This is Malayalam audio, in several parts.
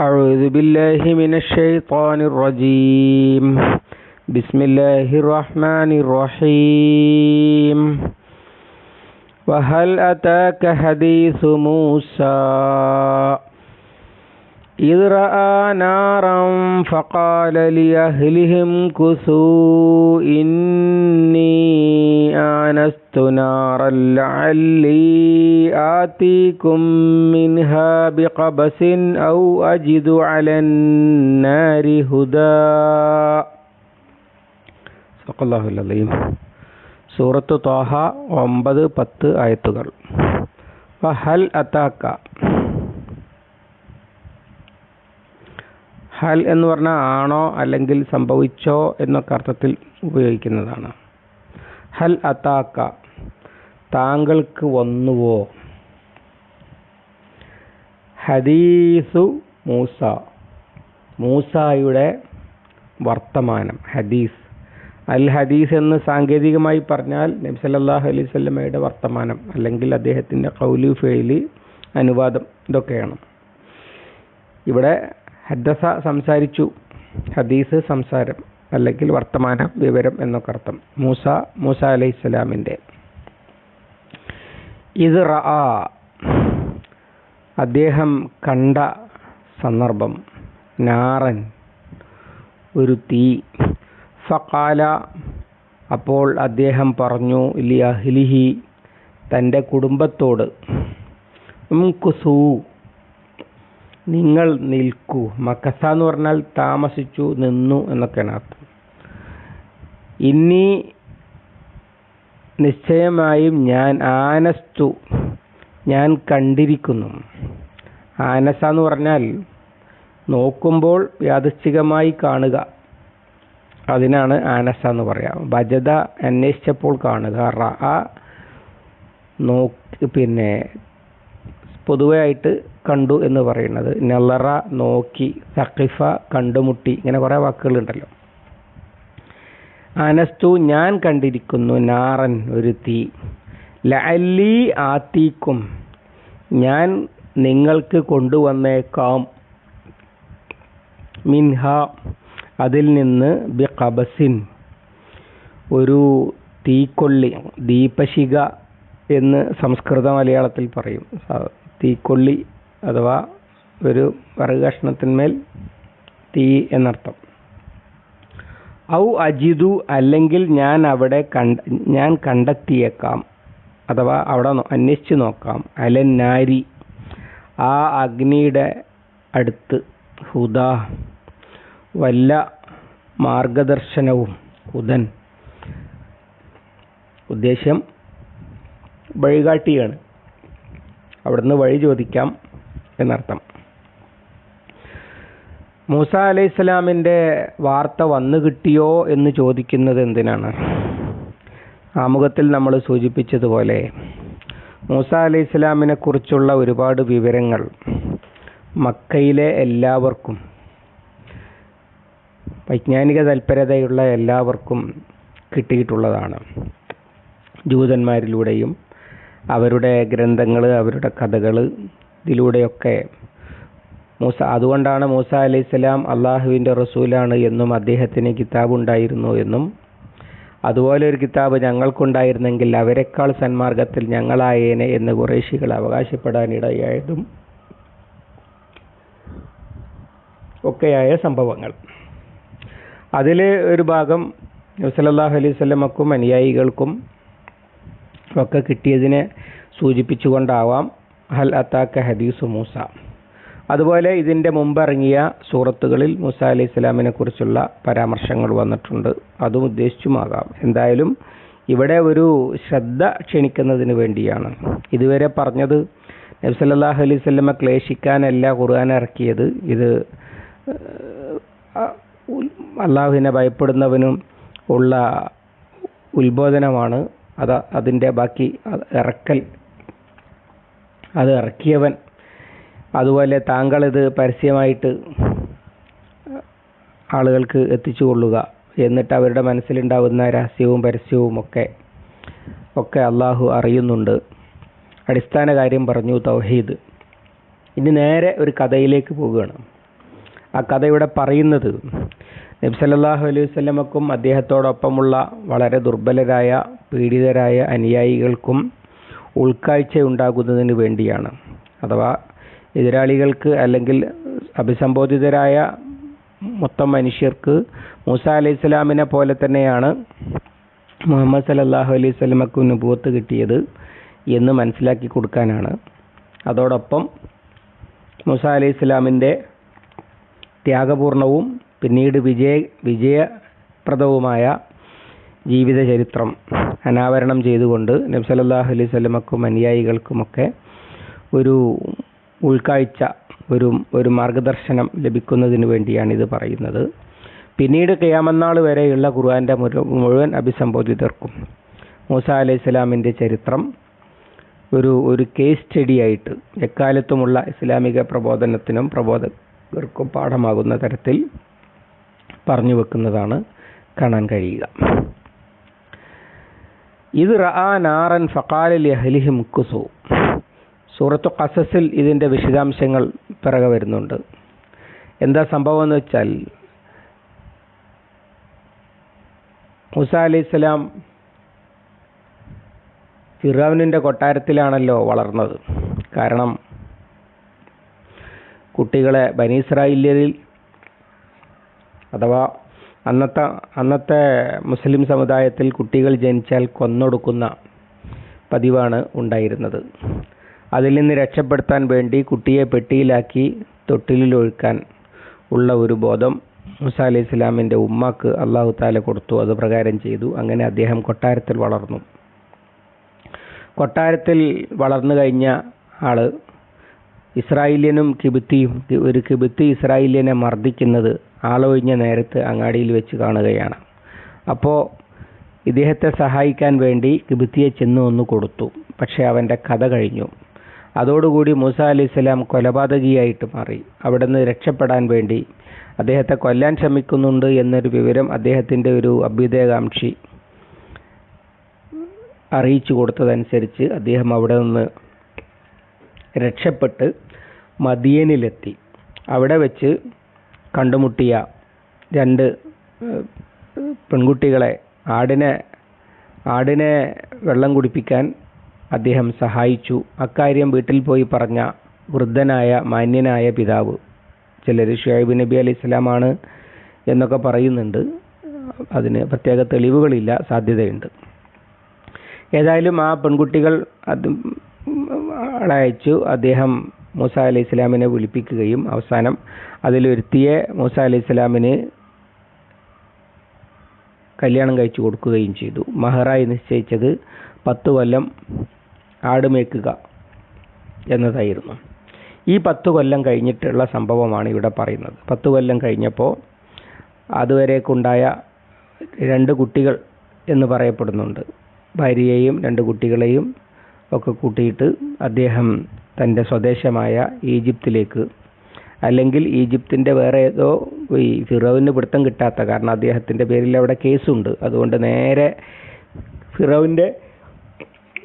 أعوذ بالله من الشيطان الرجيم. بسم الله الرحمن الرحيم. وهل أتاك حديث موسى؟ إذ رأى نارا فقال لأهلهم كثوا إني آنست نارا لعلي آتيكم منها بقبس أو أجد على النار هدى صدق الله العظيم സൂറത്ത് ത്വാഹ ഒമ്പത് പത്ത് ആയത്തുകൾ ഹൽ അത്താക്ക ഹൽ എന്ന് പറഞ്ഞാൽ ആണോ അല്ലെങ്കിൽ സംഭവിച്ചോ എന്നൊക്കെ അർത്ഥത്തിൽ ഉപയോഗിക്കുന്നതാണ്. ഹൽ അത്താക്ക. താങ്കൾക്ക് വന്നുവോ? ഹദീസു മൂസ. മൂസായുടെ വർത്തമാനം ഹദീസ്. അൽ ഹദീസ് എന്ന് സാങ്കേതികമായി പറഞ്ഞാൽ നബി സല്ലല്ലാഹു അലൈഹി വസല്ലമയുടെ വർത്തമാനം അല്ലെങ്കിൽ അദ്ദേഹത്തിന്റെ കൗലു ഫെയിലി അനുവാദം ഇതൊക്കെയാണ്. ഇവിടെ ഹദ്ദസ സംസാരിച്ചു. ഹദീസ് സംസാരം അല്ലെങ്കിൽ വർത്തമാനം വിവരം എന്നൊക്കെ അർത്ഥം. മൂസ മൂസ അലൈഹി സ്വലാമിന്റെ. ഇത് റആ അദ്ദേഹം കണ്ട സന്ദർഭം നാറൻ ഒരു തീ. ഫക്കാല അപ്പോൾ അദ്ദേഹം പറഞ്ഞു ലി അഹ്ലിഹി തന്റെ കുടുംബത്തോട് കുസൂ നിങ്ങൾ നിൽക്കൂ. മക്കസ എന്ന് പറഞ്ഞാൽ താമസിച്ചു നിന്നു എന്നൊക്കെയാണ് അർത്ഥം. ഇനി നിശ്ചയമായും ഞാൻ ആനസ്തു ഞാൻ കണ്ടിരിക്കുന്നു. ആനസ എന്ന് പറഞ്ഞാൽ നോക്കുമ്പോൾ യാദൃശ്ചികമായി കാണുക. അതിനാണ് ആനസ എന്ന് പറയാം. ഭജത അന്വേഷിച്ചപ്പോൾ കാണുക. റ നോക്ക് പിന്നെ പൊതുവെ ആയിട്ട് കണ്ടു എന്ന് പറയുന്നത്. നെല്ലറ നോക്കി സഖിഫ കണ്ടുമുട്ടി ഇങ്ങനെ കുറേ വാക്കുകളുണ്ടല്ലോ. അനസ്തു ഞാൻ കണ്ടിരിക്കുന്നു നാറൻ ഒരു തീ. ലഅല്ലി ആത്തീക്കും ഞാൻ നിങ്ങൾക്ക് കൊണ്ടുവന്നേക്കാം. മിൻഹ അതിൽ നിന്ന് ബി കബസിൻ ഒരു തീക്കൊള്ളി ദീപശിക എന്ന് സംസ്കൃത മലയാളത്തിൽ പറയും. തീക്കൊള്ളി അഥവാ ഒരു വിറക് കഷ്ണത്തിന്മേൽ തീ എന്നർത്ഥം. ഔ അജിതു അല്ലെങ്കിൽ ഞാൻ അവിടെ കണ്ട ഞാൻ കണ്ടെത്തിയേക്കാം. അഥവാ അവിടെ അന്വേഷിച്ച് നോക്കാം. അലൻ നാരി ആ അഗ്നിയുടെ അടുത്ത് ഹുദ വല്ല മാർഗദർശനവും ഹുദൻ. ഉദ്ദേശ്യം വഴികാട്ടിയാണ്. അവിടുന്ന് വഴി ചോദിക്കാം എന്നർത്ഥം. മൂസ അലൈഹി സ്വലാമിന്റെ വാർത്ത വന്നു കിട്ടിയോ എന്ന് ചോദിക്കുന്നത് എന്തിനാണ്? ആമുഖത്തിൽ നമ്മൾ സൂചിപ്പിച്ചതുപോലെ മൂസ അലൈഹി സ്വലാമിനെ കുറിച്ചുള്ള ഒരുപാട് വിവരങ്ങൾ മക്കയിലെ എല്ലാവർക്കും വൈജ്ഞാനിക തൽപരതയുള്ള എല്ലാവർക്കും കിട്ടിയിട്ടുള്ളതാണ്. ജൂതന്മാരിലൂടെയും അവരുടെ ഗ്രന്ഥങ്ങൾ അവരുടെ കഥകൾ ഇതിലൂടെയൊക്കെ മൂസ അതുകൊണ്ടാണ് മൂസ അലൈഹി സ്വലാം അള്ളാഹുവിന്റെ റസൂലാണ് എന്നും അദ്ദേഹത്തിന് കിതാബ് ഉണ്ടായിരുന്നു എന്നും. അതുപോലെ ഒരു കിതാബ് ഞങ്ങൾക്കുണ്ടായിരുന്നെങ്കിൽ അവരെക്കാൾ സന്മാർഗത്തിൽ ഞങ്ങളായേനെ എന്ന് കുറേശികൾ അവകാശപ്പെടാനിടയായതും ഒക്കെയായ സംഭവങ്ങൾ. അതിൽ ഒരു ഭാഗം നബ്സലല്ലാഹു അലൈഹി സ്വലമക്കും അനുയായികൾക്കും ഒക്കെ കിട്ടിയതിനെ സൂചിപ്പിച്ചുകൊണ്ടാവാം ഹൽ അത്താക്ക ഹദീസു മൂസ. അതുപോലെ ഇതിന്റെ മുമ്പിറങ്ങിയ സൂറത്തുകളിൽ മൂസ അലി സ്വലാമിനെ കുറിച്ചുള്ള പരാമർശങ്ങൾ വന്നിട്ടുണ്ട്. അതും ഉദ്ദേശിച്ചുമാകാം. എന്തായാലും ഇവിടെ ഒരു ശ്രദ്ധ ക്ഷണിക്കുന്നതിന് വേണ്ടിയാണ്. ഇതുവരെ പറഞ്ഞത് നബ്സല്ലാഹു അലൈഹി സ്വലമെ ക്ലേശിക്കാനല്ല ഖുർആൻ ഇറക്കിയത്. ഇത് അള്ളാഹുവിനെ ഭയപ്പെടുന്നവനും ഉള്ള ഉത്ബോധനമാണ്. അത് അതിന്റെ ബാക്കി ഇറക്കൽ. അത് ഇറക്കിയവൻ. അതുപോലെ താങ്കൾ ഇത് പരസ്യമായിട്ട് ആളുകൾക്ക് എത്തിച്ചു കൊള്ളുക. എന്നിട്ട് അവരുടെ മനസ്സിലുണ്ടാവുന്ന രഹസ്യവും പരസ്യവും ഒക്കെ ഒക്കെ അള്ളാഹു അറിയുന്നുണ്ട്. അടിസ്ഥാന കാര്യം പറഞ്ഞു തൗഹീദ്. ഇനി നേരെ ഒരു കഥയിലേക്ക് പോവുകയാണ്. ആ കഥ ഇവിടെ പറയുന്നത് നബ്സല്ലാഹു അലൈഹി വല്ലമക്കും അദ്ദേഹത്തോടൊപ്പമുള്ള വളരെ ദുർബലരായ പീഡിതരായ അനുയായികൾക്കും ഉൾക്കാഴ്ചയുണ്ടാകുന്നതിന് വേണ്ടിയാണ്. അഥവാ എതിരാളികൾക്ക് അല്ലെങ്കിൽ അഭിസംബോധിതരായ മൊത്തം മനുഷ്യർക്ക് മൂസ അലൈഹി സ്വലാമിനെ പോലെ തന്നെയാണ് മുഹമ്മദ് സലല്ലാഹു അലൈഹി സ്വലമക്ക് നുപൂത്ത് കിട്ടിയത് എന്ന് മനസ്സിലാക്കി കൊടുക്കാനാണ്. അതോടൊപ്പം മൂസ അലൈഹി സ്വലാമിന്റെ ത്യാഗപൂർണവും പിന്നീട് വിജയ വിജയപ്രദവുമായ ജീവിത ചരിത്രം അനാവരണം ചെയ്തുകൊണ്ട് നബി സല്ലല്ലാഹു അലൈഹി സ്വലമക്കും അനുയായികൾക്കുമൊക്കെ ഒരു ഉൾക്കാഴ്ച ഒരു ഒരു മാർഗദർശനം ലഭിക്കുന്നതിന് വേണ്ടിയാണ് ഇത് പറയുന്നത്. പിന്നീട് ഖിയാമന്നാൾ വരെയുള്ള ഖുർആന്റെ മുഴുവൻ അഭിസംബോധിതർക്കും മൂസ അലൈഹി സ്വലാമിന്റെ ചരിത്രം ഒരു ഒരു കേസ് സ്റ്റഡി ആയിട്ട് എക്കാലത്തുമുള്ള ഇസ്ലാമിക പ്രബോധനത്തിനും പ്രബോധകർക്കും പാഠമാകുന്ന തരത്തിൽ പറഞ്ഞു വെക്കുന്നതാണ് കാണാൻ കഴിയുക. ഇത് റആ നാറൻ ഫക്കാലി അഹ്ലിഹിം സൂറത്തു കസസിൽ ഇതിന്റെ വിശദാംശങ്ങൾ പിറകെ വരുന്നുണ്ട്. എന്താ സംഭവം എന്ന് വെച്ചാൽ മൂസ അലൈഹിസ്സലാം ഫിറാവിനിന്റെ കൊട്ടാരത്തിലാണല്ലോ വളർന്നത്. കാരണം കുട്ടികളെ ബനീസ്രായില്യരിൽ അഥവാ അന്നത്തെ അന്നത്തെ മുസ്ലിം സമുദായത്തിൽ കുട്ടികൾ ജനിച്ചാൽ കൊന്നൊടുക്കുന്ന പതിവാണ് ഉണ്ടായിരുന്നത്. അതിൽ നിന്ന് രക്ഷപ്പെടുത്താൻ വേണ്ടി കുട്ടിയെ പെട്ടിയിലാക്കി തൊട്ടിലിൽ ഒഴുക്കാൻ ഉള്ള ഒരു ബോധം മുസ അലൈഹി ഇസ്ലാമിന്റെ ഉമ്മാക്ക് അള്ളാഹു താല കൊടുത്തു. അത് പ്രകാരം ചെയ്തു. അങ്ങനെ അദ്ദേഹം കൊട്ടാരത്തിൽ വളർന്നു. കൊട്ടാരത്തിൽ വളർന്നു കഴിഞ്ഞ ആൾ ഇസ്രായേലിയനും കിബിത്തിയും ഒരു കിബിത്തി ഇസ്രായേലിയനെ മർദ്ദിക്കുന്നത് ആളൊഴിഞ്ഞ നേരത്ത് അങ്ങാടിയിൽ വെച്ച് കാണുകയാണ്. അപ്പോൾ ഇദ്ദേഹത്തെ സഹായിക്കാൻ വേണ്ടി കിബിത്തിയെ ചെന്ന് ഒന്ന് കൊടുത്തു. പക്ഷേ അവന്റെ കഥ കഴിഞ്ഞു. അതോടുകൂടി മൂസ അലി ഇസ്ലാം കൊലപാതകിയായിട്ട് മാറി. അവിടെ നിന്ന് രക്ഷപ്പെടാൻ വേണ്ടി അദ്ദേഹത്തെ കൊല്ലാൻ ശ്രമിക്കുന്നുണ്ട് എന്നൊരു വിവരം അദ്ദേഹത്തിന്റെ ഒരു അഭ്യുദയകാംക്ഷി അറിയിച്ചു കൊടുത്തതനുസരിച്ച് അദ്ദേഹം അവിടെ നിന്ന് രക്ഷപ്പെട്ട് മദിയനിലെത്തി അവിടെ വെച്ച് കണ്ടുമുട്ടിയ രണ്ട് പെൺകുട്ടികളെ ആടിനെ ആടിനെ വെള്ളം കുടിപ്പിക്കാൻ അദ്ദേഹം സഹായിച്ചു. അക്കാര്യം വീട്ടിൽ പോയി പറഞ്ഞ വൃദ്ധനായ മാന്യനായ പിതാവ് ചിലർ ഷുഹൈബ് നബി അലി ഇസ്ലാമാണ് എന്നൊക്കെ പറയുന്നുണ്ട്. അതിന് പ്രത്യേക തെളിവുകളില്ല സാധ്യതയുണ്ട്. ഏതായാലും ആ പെൺകുട്ടികൾ അത് അയച്ചു അദ്ദേഹം മൂസ അലൈഹി ഇസ്ലാമിനെ വിളിപ്പിക്കുകയും അവസാനം അതിലൊരുത്തിയെ മൂസ അലൈഹി ഇസ്ലാമിന് കല്യാണം കഴിച്ചു കൊടുക്കുകയും ചെയ്തു. മഹറായി നിശ്ചയിച്ചത് പത്ത് കൊല്ലം ആടുമേക്കുക എന്നതായിരുന്നു. ഈ പത്ത് കൊല്ലം കഴിഞ്ഞിട്ടുള്ള സംഭവമാണ് ഇവിടെ പറയുന്നത്. പത്ത് കൊല്ലം കഴിഞ്ഞപ്പോൾ അതുവരേക്കുണ്ടായ രണ്ട് കുട്ടികൾ എന്ന് പറയപ്പെടുന്നുണ്ട്. ഭാര്യയെയും രണ്ട് കുട്ടികളെയും ഒക്കെ കൂട്ടിയിട്ട് അദ്ദേഹം തന്റെ സ്വദേശമായ ഈജിപ്തിലേക്ക്. അല്ലെങ്കിൽ ഈജിപ്തിന്റെ വേറെ ഏതോ ഈ ഫിറോവിന് പിടുത്തം കിട്ടാത്ത കാരണം അദ്ദേഹത്തിന്റെ പേരിൽ അവിടെ കേസുണ്ട്. അതുകൊണ്ട് നേരെ ഫിറോവിന്റെ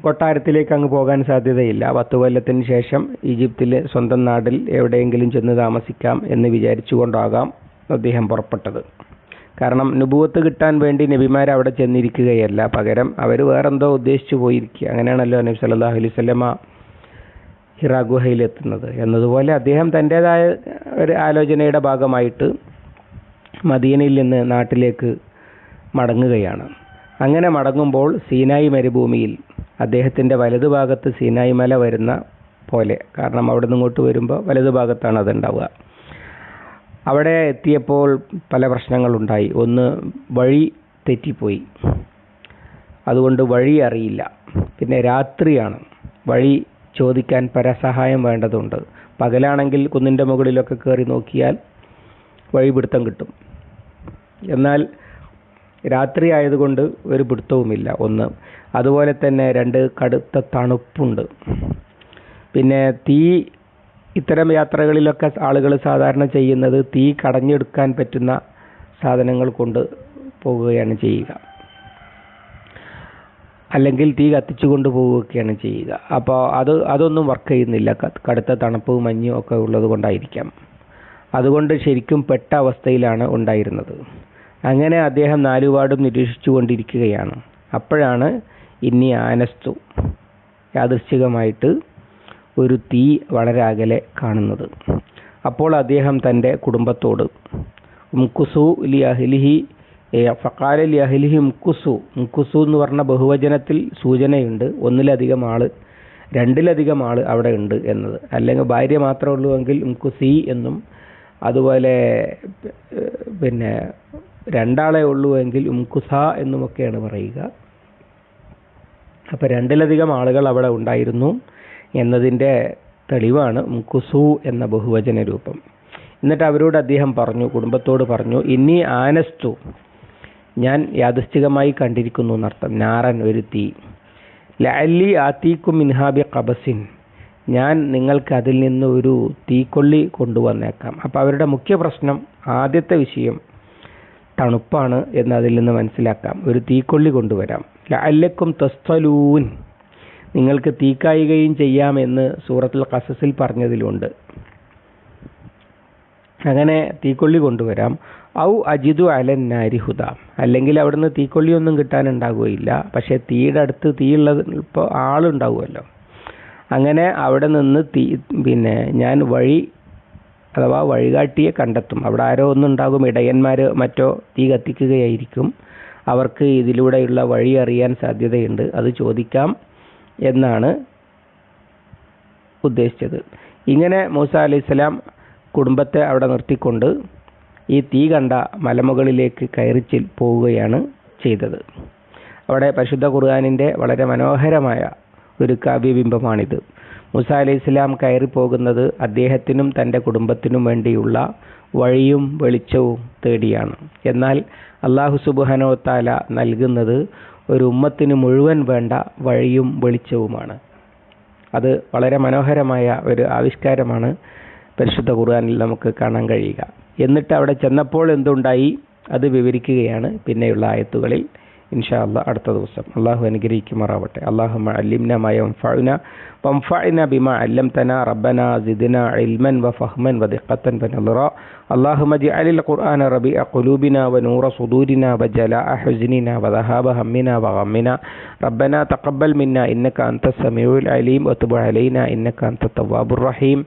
കൊട്ടാരത്തിലേക്ക് അങ്ങ് പോകാൻ സാധ്യതയില്ല. പത്ത് കൊല്ലത്തിന് ശേഷം ഈജിപ്തിലെ സ്വന്തം നാട്ടിൽ എവിടെയെങ്കിലും ചെന്ന് താമസിക്കാം എന്ന് വിചാരിച്ചുകൊണ്ടാകാം അദ്ദേഹം പുറപ്പെട്ടത്. കാരണം നുബുവത്ത് കിട്ടാൻ വേണ്ടി നബിമാർ അവിടെ ചെന്നിരിക്കുകയല്ല. പകരം അവർ വേറെന്തോ ഉദ്ദേശിച്ചു പോയിരിക്കുക. അങ്ങനെയാണല്ലോ നബി സല്ലല്ലാഹു അലൈഹി വസല്ലമ ഹിറാ ഗുഹയിലെത്തുന്നത് എന്നതുപോലെ അദ്ദേഹം തന്റെതായ ഒരു ആലോചനയുടെ ഭാഗമായിട്ട് മദീനയിൽ നിന്ന് നാട്ടിലേക്ക് മടങ്ങുകയാണ്. അങ്ങനെ മടങ്ങുമ്പോൾ സീനായി മരുഭൂമിയിൽ അദ്ദേഹത്തിന്റെ വലതുഭാഗത്ത് സീനായി മല വരുന്ന പോലെ കാരണം അവിടെ നിന്ന് ഇങ്ങോട്ട് വരുമ്പോൾ വലതുഭാഗത്താണ് അതുണ്ടാവുക. അവിടെ എത്തിയപ്പോൾ പല പ്രശ്നങ്ങളുണ്ടായി. ഒന്ന് വഴി തെറ്റിപ്പോയി. അതുകൊണ്ട് വഴി അറിയില്ല. പിന്നെ രാത്രിയാണ്. വഴി ചോദിക്കാൻ പരസഹായം വേണ്ടതുണ്ട്. പകലാണെങ്കിൽ കുന്നിന്റെ മുകളിലൊക്കെ കയറി നോക്കിയാൽ വഴിപിടുത്തം കിട്ടും. എന്നാൽ രാത്രി ആയതുകൊണ്ട് ഒരു പിടുത്തവുമില്ല. ഒന്ന് അതുപോലെ തന്നെ രണ്ട് കടുത്ത തണുപ്പുണ്ട്. പിന്നെ തീ ഇത്തരം യാത്രകളിലൊക്കെ ആളുകൾ സാധാരണ ചെയ്യുന്നത് തീ കടഞ്ഞെടുക്കാൻ പറ്റുന്ന സാധനങ്ങൾ കൊണ്ട് പോവുകയാണ് ചെയ്യുക. അല്ലെങ്കിൽ തീ കത്തിച്ചു കൊണ്ട് പോവുകയൊക്കെയാണ് ചെയ്യുക. അപ്പോൾ അത് അതൊന്നും വർക്ക് ചെയ്യുന്നില്ല. കടുത്ത തണുപ്പും മഞ്ഞും ഒക്കെ ഉള്ളത് കൊണ്ടായിരിക്കാം. അതുകൊണ്ട് ശരിക്കും പെട്ട അവസ്ഥയിലാണ് ഉണ്ടായിരുന്നത്. അങ്ങനെ അദ്ദേഹം നാലുപാടും നിരീക്ഷിച്ചു കൊണ്ടിരിക്കുകയാണ്. അപ്പോഴാണ് ഇനി ആനസ്തു യാദൃശ്ചികമായിട്ട് ഒരു തീ വളരെ അകലെ കാണുന്നത്. അപ്പോൾ അദ്ദേഹം തന്റെ കുടുംബത്തോട് മുക്കുസു ലി അഹ്ലിഹി ഫക്കാല ലി അഹ്ലിഹി മുക്കുസു മുക്കുസു എന്ന് പറഞ്ഞ ബഹുവചനത്തിൽ സൂചനയുണ്ട്. ഒന്നിലധികം ആൾ രണ്ടിലധികം ആൾ അവിടെ ഉണ്ട് എന്നത്. അല്ലെങ്കിൽ ഭാര്യ മാത്രമേ ഉള്ളൂ എങ്കിൽ മുക്കുസി എന്നും അതുപോലെ പിന്നെ രണ്ടാളെ ഉള്ളൂ എങ്കിൽ ഉംകുസ എന്നുമൊക്കെയാണ് പറയുക. അപ്പോൾ രണ്ടിലധികം ആളുകൾ അവിടെ ഉണ്ടായിരുന്നു എന്നതിന്റെ തെളിവാണ് ഉംകുസു എന്ന ബഹുവചന രൂപം. എന്നിട്ട് അവരോട് അദ്ദേഹം പറഞ്ഞു കുടുംബത്തോട് പറഞ്ഞു ഇനി ആനസ്തു ഞാൻ യാദൃശ്ചികമായി കണ്ടിരിക്കുന്നു എന്നർത്ഥം. നാറൻ ഒരു തീ. ലഅല്ലി ആത്തീക്കു മിൻഹാബി കബസിൻ ഞാൻ നിങ്ങൾക്ക് അതിൽ നിന്ന് ഒരു തീക്കൊള്ളി കൊണ്ടുവന്നേക്കാം. അപ്പോൾ അവരുടെ മുഖ്യ പ്രശ്നം ആദ്യത്തെ വിഷയം തണുപ്പാണ് എന്ന് അതിൽ നിന്ന് മനസ്സിലാക്കാം. ഒരു തീക്കൊള്ളി കൊണ്ടുവരാം. ലഅല്ലക്കും തസ്തലൂൻ. നിങ്ങൾക്ക് തീക്കായുകയും ചെയ്യാമെന്ന് സൂറത്തുൽ കസസിൽ പറഞ്ഞതിലുണ്ട്. അങ്ങനെ തീക്കൊള്ളി കൊണ്ടുവരാം. ഔ അജിതു അലൻ നാരിഹുദ അല്ലെങ്കിൽ അവിടുന്ന് തീക്കൊള്ളിയൊന്നും കിട്ടാനുണ്ടാകുകയില്ല പക്ഷേ തീയുടെ അടുത്ത് തീയുള്ളത് ഇപ്പോൾ ആളുണ്ടാവുമല്ലോ. അങ്ങനെ അവിടെ നിന്ന് തീ പിന്നെ ഞാൻ വഴി അഥവാ വഴികാട്ടിയെ കണ്ടെത്തും. അവിടെ ആരോ ഒന്നുണ്ടാകും ഇടയന്മാർ മറ്റോ തീ കത്തിക്കുകയായിരിക്കും. അവർക്ക് ഇതിലൂടെയുള്ള വഴി അറിയാൻ സാധ്യതയുണ്ട്. അത് ചോദിക്കാം എന്നാണ് ഉദ്ദേശിച്ചത്. ഇങ്ങനെ മൂസ അലൈഹിസ്സലാം കുടുംബത്തെ അവിടെ നിർത്തിക്കൊണ്ട് ഈ തീ കണ്ട മലമുകളിലേക്ക് കയറിച്ചിൽ പോവുകയാണ് ചെയ്തത്. അവിടെ പരിശുദ്ധ ഖുർആാനിന്റെ വളരെ മനോഹരമായ ഒരു കാവ്യബിംബമാണിത്. മുസ അലി ഇസ്ലാം കയറി പോകുന്നത് അദ്ദേഹത്തിനും തന്റെ കുടുംബത്തിനും വേണ്ടിയുള്ള വഴിയും വെളിച്ചവും തേടിയാണ്. എന്നാൽ അള്ളാഹു സുബുഹനോത്താല താല നൽകുന്നത് ഒരു ഉമ്മത്തിന് മുഴുവൻ വേണ്ട വഴിയും വെളിച്ചവുമാണ്. അത് വളരെ മനോഹരമായ ഒരു ആവിഷ്കാരമാണ്. പരിശുദ്ധ ഖുർആാനിൽ നമുക്ക് കാണാൻ കഴിയുക. എന്നിട്ട് അവിടെ ചെന്നപ്പോൾ എന്തുണ്ടായി? അത് വിവരിക്കുകയാണ് പിന്നെയുള്ള ആയത്തുകളിൽ. ഇൻഷാ അല്ല അടുത്ത ദിവസം. അള്ളാഹു അനുഗ്രഹിക്കുമാറാവട്ടെ. അള്ളാഹു അല്ലിംന മയംഫന വംഫന ബിമ അല്ലം തന റബ്ബന സിദിന ഇൽമൻ വ ഫഹ്മൻ വ ദിഖത്തൻ വ നുറ അള്ളാഹു മജി അലിൽ ഖുർആന റബി അഖുലൂബിന വ നൂറ സുദൂരിന വ ജല അഹുസിനിന വ ദഹാബ ഹമ്മിന വ ഹമ്മിന റബ്ബന തഖബ്ബൽ മിന്ന ഇന്നക അൻത സമീഉൽ അലീം വത്തുബ തുബ് അലൈന ഇന്നക അൻത തവ്വാബുർ റഹീം.